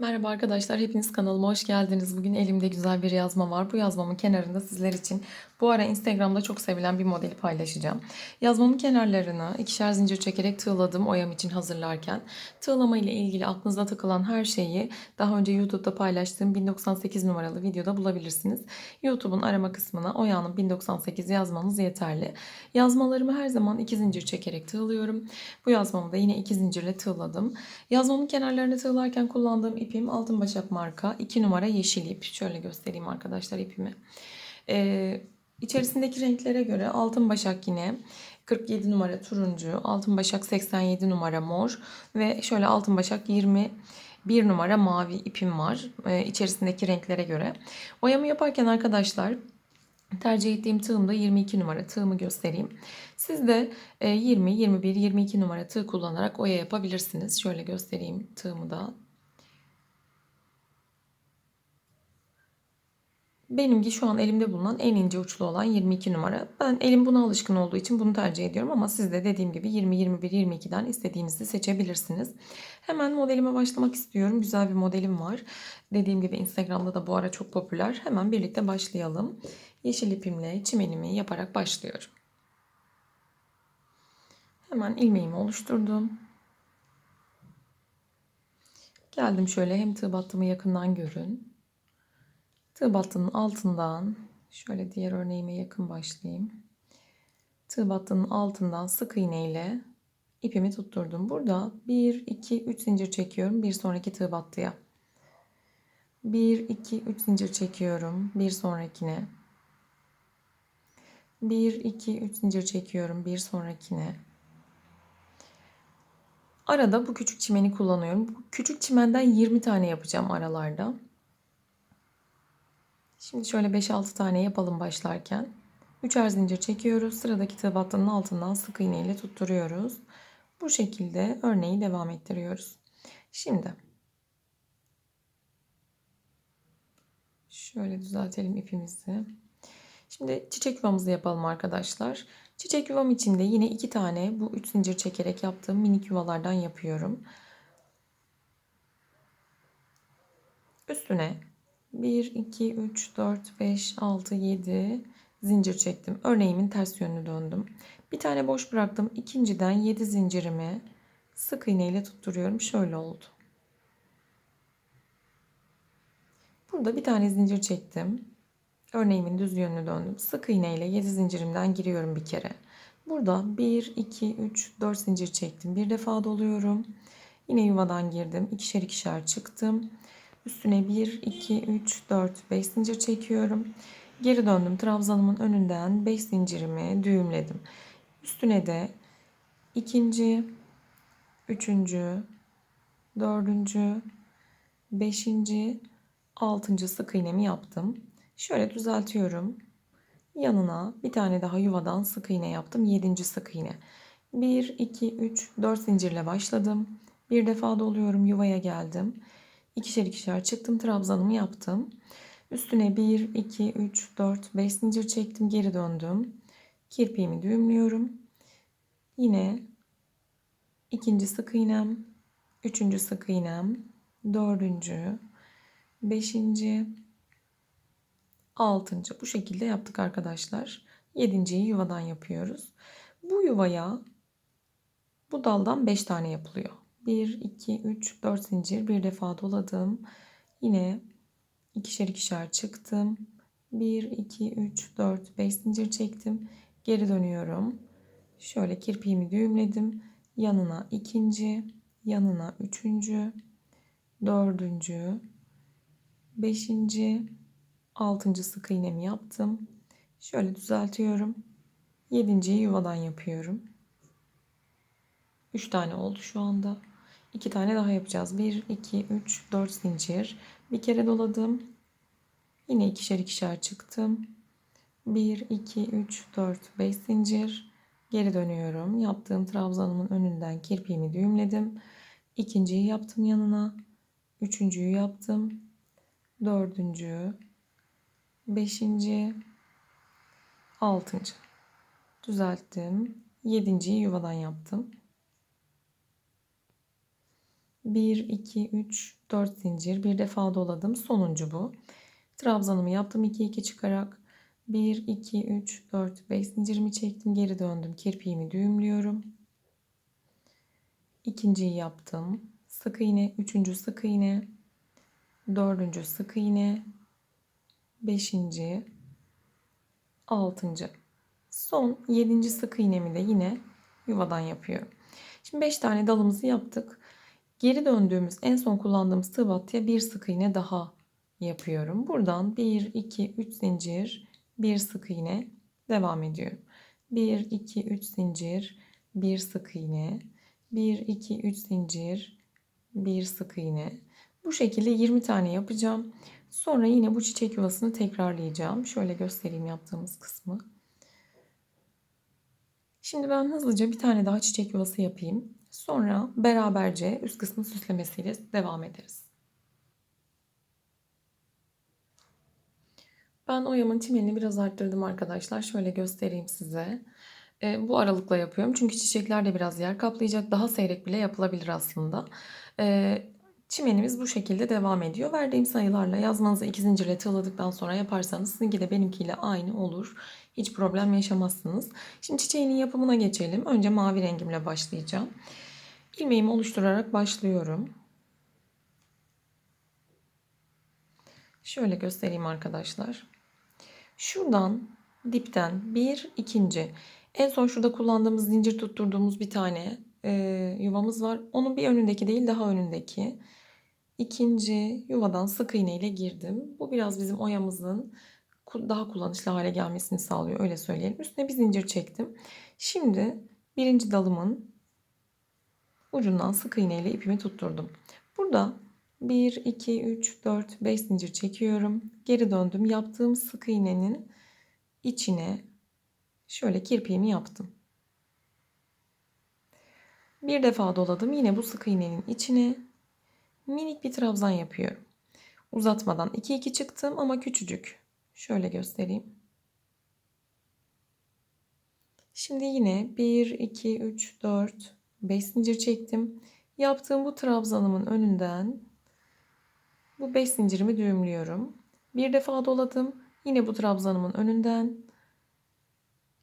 Merhaba arkadaşlar, hepiniz kanalıma hoş geldiniz. Bugün elimde güzel bir yazma var. Bu yazmamın kenarında sizler için bu ara Instagram'da çok sevilen bir modeli paylaşacağım. Yazmamın kenarlarını ikişer zincir çekerek tığladım oyam için hazırlarken. Tığlama ile ilgili aklınıza takılan her şeyi daha önce YouTube'da paylaştığım 1098 numaralı videoda bulabilirsiniz. YouTube'un arama kısmına Oya'nın 1098 yazmanız yeterli. Yazmalarımı her zaman iki zincir çekerek tığlıyorum. Bu yazmamı da yine iki zincirle tığladım. Yazmamın kenarlarını tığlarken kullandığım ipim Altın Başak marka 2 numara yeşil ip. Şöyle göstereyim arkadaşlar ipimi. Ee, içerisindeki renklere göre Altın Başak yine 47 numara turuncu, Altın Başak 87 numara mor ve şöyle Altın Başak 20 bir numara mavi ipim var ee, içerisindeki renklere göre. Oyamı yaparken arkadaşlar tercih ettiğim tığım da 22 numara tığımı göstereyim. Siz de 20, 21, 22 numara tığ kullanarak oya yapabilirsiniz. Şöyle göstereyim tığımı da. Benimki şu an elimde bulunan en ince uçlu olan 22 numara. Ben elim buna alışkın olduğu için bunu tercih ediyorum ama siz de dediğim gibi 20, 21, 22'den istediğinizi seçebilirsiniz. Hemen modelime başlamak istiyorum. Güzel bir modelim var. Dediğim gibi Instagram'da da bu ara çok popüler. Hemen birlikte başlayalım. Yeşil ipimle çimenimi yaparak başlıyorum. Hemen ilmeğimi oluşturdum. Geldim şöyle hem tığ battımı yakından görün. Tığ battının altından şöyle diğer örneğime yakın başlayayım. Tığ battının altından sık iğne ile ipimi tutturdum. Burada 1 2 3 zincir çekiyorum bir sonraki tığ battıya. 1 2 3 zincir çekiyorum bir sonrakine. 1 2 3 zincir çekiyorum bir sonrakine. Arada bu küçük çimeni kullanıyorum. Bu küçük çimenden 20 tane yapacağım aralarda. Şimdi şöyle 5-6 tane yapalım başlarken. Üçer zincir çekiyoruz. Sıradaki tığ battının altından sık iğne ile tutturuyoruz. Bu şekilde örneği devam ettiriyoruz. Şimdi şöyle düzeltelim ipimizi. Şimdi çiçek yuvamızı yapalım arkadaşlar. Çiçek yuvam içinde yine iki tane bu üç zincir çekerek yaptığım minik yuvalardan yapıyorum. Üstüne 1, 2, 3, 4, 5, 6, 7 zincir çektim. Örneğimin ters yönünü döndüm. Bir tane boş bıraktım. İkinciden 7 zincirimi sık iğne ile tutturuyorum. Şöyle oldu. Burada bir tane zincir çektim. Örneğimin düz yönünü döndüm. Sık iğne ile 7 zincirimden giriyorum bir kere. Burada 1, 2, 3, 4 zincir çektim. Bir defa doluyorum. Yine yuvadan girdim. İkişer ikişer çıktım. Üstüne 1, 2, 3, 4, 5 zincir çekiyorum. Geri döndüm. Trabzanımın önünden 5 zincirimi düğümledim. Üstüne de ikinci, üçüncü, dördüncü, beşinci, altıncı sık iğnemi yaptım. Şöyle düzeltiyorum. Yanına bir tane daha yuvadan sık iğne yaptım. Yedinci sık iğne. 1, 2, 3, 4 zincirle başladım. Bir defa doluyorum. Yuvaya geldim. İkişer ikişer çıktım. Trabzanımı yaptım. Üstüne 1, 2, 3, 4, 5 zincir çektim. Geri döndüm. Kirpiğimi düğümlüyorum. Yine ikinci sık iğnem, üçüncü sık iğnem, dördüncü, beşinci, altıncı. Bu şekilde yaptık arkadaşlar. Yedinciyi yuvadan yapıyoruz. Bu yuvaya bu daldan 5 tane yapılıyor. 1, 2, 3, 4 zincir bir defa doladım. Yine ikişer ikişer çıktım. 1, 2, 3, 4, 5 zincir çektim. Geri dönüyorum. Şöyle kirpiğimi düğümledim. Yanına ikinci, yanına üçüncü, dördüncü, beşinci, altıncı sık iğnemi yaptım. Şöyle düzeltiyorum. Yedinciyi yuvadan yapıyorum. Üç tane oldu şu anda. İki tane daha yapacağız. Bir, iki, üç, dört zincir. Bir kere doladım. Yine ikişer ikişer çıktım. Bir, iki, üç, dört, beş zincir. Geri dönüyorum. Yaptığım trabzanımın önünden kirpiğimi düğümledim. İkinciyi yaptım yanına. Üçüncüyü yaptım. Dördüncü. Beşinci. Altıncı. Düzelttim. Yedinciyi yuvadan yaptım. 1, 2, 3, 4 zincir. Bir defa doladım. Sonuncu bu. Trabzanımı yaptım 2, 2 çıkarak. 1, 2, 3, 4, 5 zincirimi çektim. Geri döndüm. Kirpiğimi düğümlüyorum. İkinciyi yaptım. Sık iğne, üçüncü sık iğne, dördüncü sık iğne, beşinci, altıncı. Son yedinci sık iğnemi de yine yuvadan yapıyorum. Şimdi beş tane dalımızı yaptık. Geri döndüğümüz en son kullandığımız tığ battıya bir sık iğne daha yapıyorum. Buradan 1, 2, 3 zincir, bir sık iğne devam ediyorum. 1, 2, 3 zincir, bir sık iğne, 1, 2, 3 zincir, bir sık iğne. Bu şekilde 20 tane yapacağım. Sonra yine bu çiçek yuvasını tekrarlayacağım. Şöyle göstereyim yaptığımız kısmı. Şimdi ben hızlıca bir tane daha çiçek yuvası yapayım. Sonra beraberce üst kısmı süslemesiyle devam ederiz. Ben oyamın çimenini biraz arttırdım arkadaşlar. Şöyle göstereyim size. E, bu aralıkla yapıyorum. Çünkü çiçekler de biraz yer kaplayacak. Daha seyrek bile yapılabilir aslında. E, çimenimiz bu şekilde devam ediyor. Verdiğim sayılarla yazmanızı iki zincirle tığladıktan sonra yaparsanız sizinki de benimkiyle aynı olur. Hiç problem yaşamazsınız. Şimdi çiçeğinin yapımına geçelim. Önce mavi rengimle başlayacağım. İlmeğimi oluşturarak başlıyorum. Şöyle göstereyim arkadaşlar. Şuradan dipten bir ikinci en son şurada kullandığımız zincir tutturduğumuz bir tane e, yuvamız var. Onun bir önündeki değil daha önündeki. İkinci yuvadan sık iğne ile girdim. Bu biraz bizim oyamızın daha kullanışlı hale gelmesini sağlıyor öyle söyleyelim. Üstüne bir zincir çektim. Şimdi birinci dalımın ucundan sık iğne ile ipimi tutturdum. Burada 1, 2, 3, 4, 5 zincir çekiyorum. Geri döndüm. Yaptığım sık iğnenin içine şöyle kirpiğimi yaptım. Bir defa doladım. Yine bu sık iğnenin içine minik bir trabzan yapıyorum. Uzatmadan 2 2 çıktım ama küçücük. Şöyle göstereyim. Şimdi yine 1 2 3 4 5 zincir çektim. Yaptığım bu trabzanımın önünden bu 5 zincirimi düğümlüyorum. Bir defa doladım. Yine bu trabzanımın önünden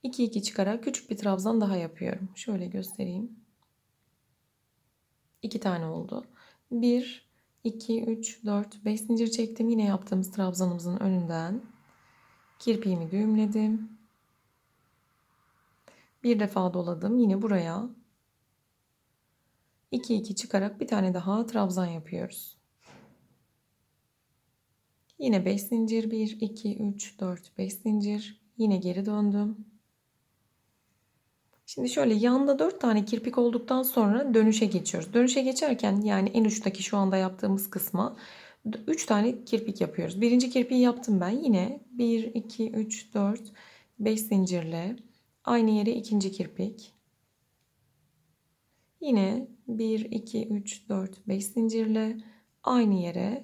2 2 çıkarak küçük bir trabzan daha yapıyorum. Şöyle göstereyim. 2 tane oldu. 1 2 3 4 5 zincir çektim. Yine yaptığımız trabzanımızın önünden kirpiğimi düğümledim. Bir defa doladım. Yine buraya 2 2 çıkarak bir tane daha trabzan yapıyoruz. Yine 5 zincir 1 2 3 4 5 zincir. Yine geri döndüm. Şimdi şöyle yanda 4 tane kirpik olduktan sonra dönüşe geçiyoruz. Dönüşe geçerken yani en uçtaki şu anda yaptığımız kısma 3 tane kirpik yapıyoruz. Birinci kirpiği yaptım ben. Yine 1, 2, 3, 4, 5 zincirle aynı yere ikinci kirpik. Yine 1, 2, 3, 4, 5 zincirle aynı yere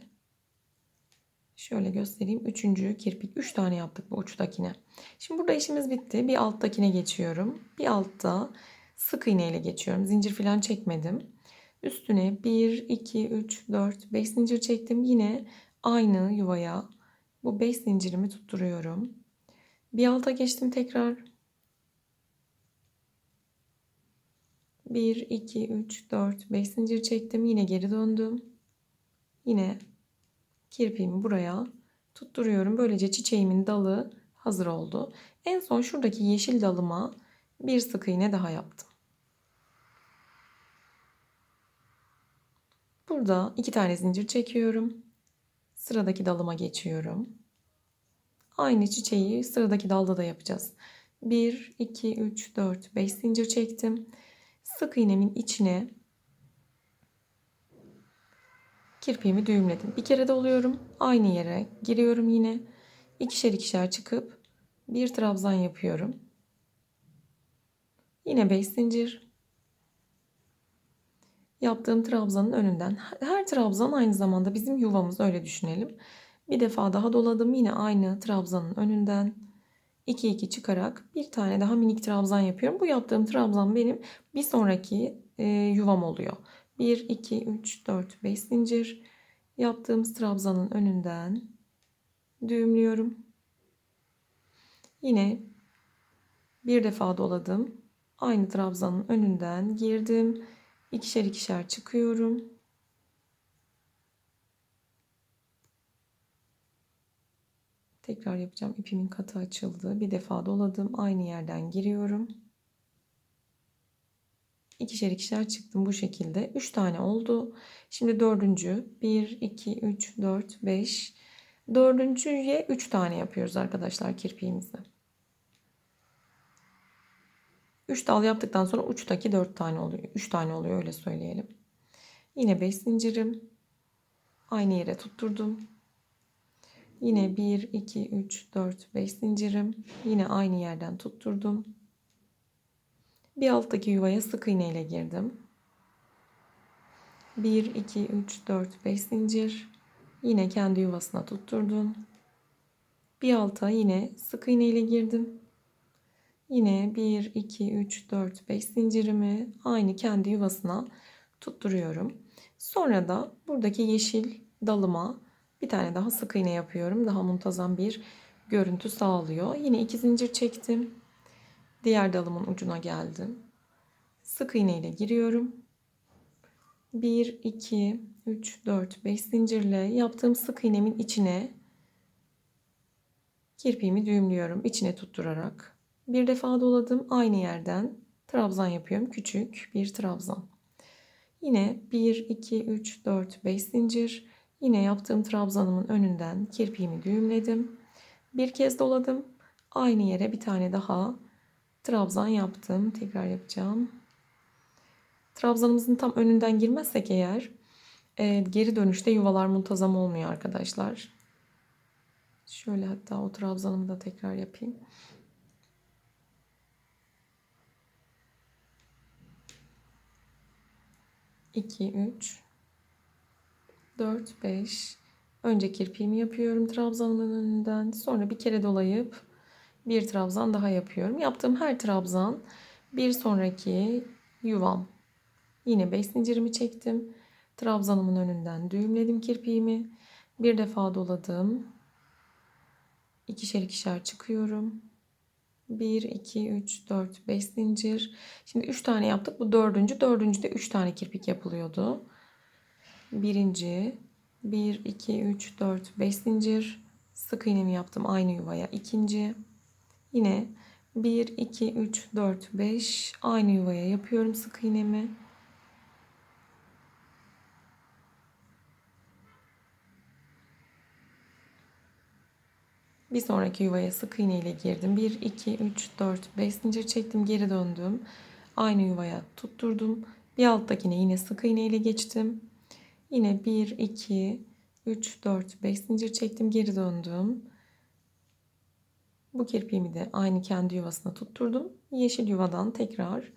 Şöyle göstereyim. Üçüncü kirpik. Üç tane yaptık bu uçtakine. Şimdi burada işimiz bitti. Bir alttakine geçiyorum. Bir altta sık iğne ile geçiyorum. Zincir falan çekmedim. Üstüne 1, 2, 3, 4, 5 zincir çektim. Yine aynı yuvaya bu 5 zincirimi tutturuyorum. Bir alta geçtim tekrar. 1, 2, 3, 4, 5 zincir çektim. Yine geri döndüm. Yine kirpiğimi buraya tutturuyorum. Böylece çiçeğimin dalı hazır oldu. En son şuradaki yeşil dalıma bir sık iğne daha yaptım. Burada iki tane zincir çekiyorum. Sıradaki dalıma geçiyorum. Aynı çiçeği sıradaki dalda da yapacağız. 1, 2, 3, 4, 5 zincir çektim. Sık iğnemin içine kirpiğimi düğümledim. Bir kere doluyorum. Aynı yere giriyorum yine. İkişer ikişer çıkıp bir trabzan yapıyorum. Yine 5 zincir. Yaptığım trabzanın önünden. Her trabzan aynı zamanda bizim yuvamız öyle düşünelim. Bir defa daha doladım. Yine aynı trabzanın önünden 2 2 çıkarak bir tane daha minik trabzan yapıyorum. Bu yaptığım trabzan benim bir sonraki e, yuvam oluyor. 1, 2, 3, 4, 5 zincir. Yaptığımız trabzanın önünden düğümlüyorum. Yine bir defa doladım. Aynı trabzanın önünden girdim. İkişer ikişer çıkıyorum. Tekrar yapacağım. İpimin katı açıldı. Bir defa doladım. Aynı yerden giriyorum. İkişer ikişer çıktım bu şekilde. 3 tane oldu. Şimdi dördüncü. 1, 2, 3, 4, 5. Dördüncüye 3 tane yapıyoruz arkadaşlar kirpiğimizi. 3 dal yaptıktan sonra uçtaki 4 tane oluyor. 3 tane oluyor öyle söyleyelim. Yine 5 zincirim. Aynı yere tutturdum. Yine 1, 2, 3, 4, 5 zincirim. Yine aynı yerden tutturdum. Bir alttaki yuvaya sık iğne ile girdim. 1, 2, 3, 4, 5 zincir. Yine kendi yuvasına tutturdum. Bir alta yine sık iğne ile girdim. Yine 1, 2, 3, 4, 5 zincirimi aynı kendi yuvasına tutturuyorum. Sonra da buradaki yeşil dalıma bir tane daha sık iğne yapıyorum. Daha muntazam bir görüntü sağlıyor. Yine iki zincir çektim. Diğer dalımın ucuna geldim. Sık iğne ile giriyorum. 1, 2, 3, 4, 5 zincirle yaptığım sık iğnemin içine kirpiğimi düğümlüyorum. içine tutturarak. Bir defa doladım. Aynı yerden trabzan yapıyorum. Küçük bir trabzan. Yine 1, 2, 3, 4, 5 zincir. Yine yaptığım trabzanımın önünden kirpiğimi düğümledim. Bir kez doladım. Aynı yere bir tane daha trabzan yaptım. Tekrar yapacağım. Trabzanımızın tam önünden girmezsek eğer e, geri dönüşte yuvalar muntazam olmuyor arkadaşlar. Şöyle hatta o trabzanımı da tekrar yapayım. İki, üç, dört, beş. Önce kirpiğimi yapıyorum trabzanımın önünden. Sonra bir kere dolayıp bir trabzan daha yapıyorum. Yaptığım her trabzan bir sonraki yuvam. Yine 5 zincirimi çektim. Trabzanımın önünden düğümledim kirpiğimi. Bir defa doladım. İkişer ikişer çıkıyorum. 1, 2, 3, 4, 5 zincir. Şimdi 3 tane yaptık. Bu dördüncü. Dördüncüde 3 tane kirpik yapılıyordu. Birinci. 1, 2, 3, 4, 5 zincir. Sık iğnemi yaptım aynı yuvaya. İkinci. Yine 1, 2, 3, 4, 5 aynı yuvaya yapıyorum sık iğnemi. Bir sonraki yuvaya sık iğne ile girdim. 1, 2, 3, 4, 5 zincir çektim. Geri döndüm. Aynı yuvaya tutturdum. Bir alttakine yine sık iğne ile geçtim. Yine 1, 2, 3, 4, 5 zincir çektim. Geri döndüm. Bu kirpiğimi de aynı kendi yuvasına tutturdum. Yeşil yuvadan tekrar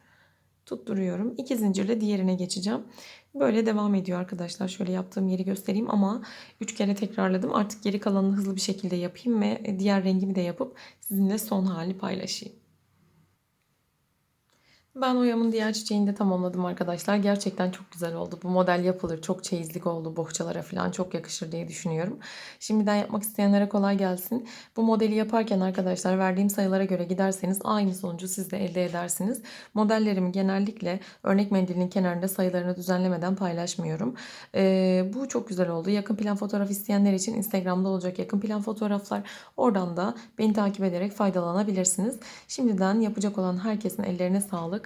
tutturuyorum. İki zincirle diğerine geçeceğim. Böyle devam ediyor arkadaşlar. Şöyle yaptığım yeri göstereyim ama 3 kere tekrarladım. Artık geri kalanını hızlı bir şekilde yapayım ve diğer rengimi de yapıp sizinle son hali paylaşayım. Ben oyamın diğer çiçeğini de tamamladım arkadaşlar. Gerçekten çok güzel oldu. Bu model yapılır. Çok çeyizlik oldu. Bohçalara falan çok yakışır diye düşünüyorum. Şimdiden yapmak isteyenlere kolay gelsin. Bu modeli yaparken arkadaşlar verdiğim sayılara göre giderseniz aynı sonucu siz de elde edersiniz. Modellerimi genellikle örnek mendilin kenarında sayılarını düzenlemeden paylaşmıyorum. Ee, bu çok güzel oldu. Yakın plan fotoğraf isteyenler için Instagram'da olacak yakın plan fotoğraflar. Oradan da beni takip ederek faydalanabilirsiniz. Şimdiden yapacak olan herkesin ellerine sağlık.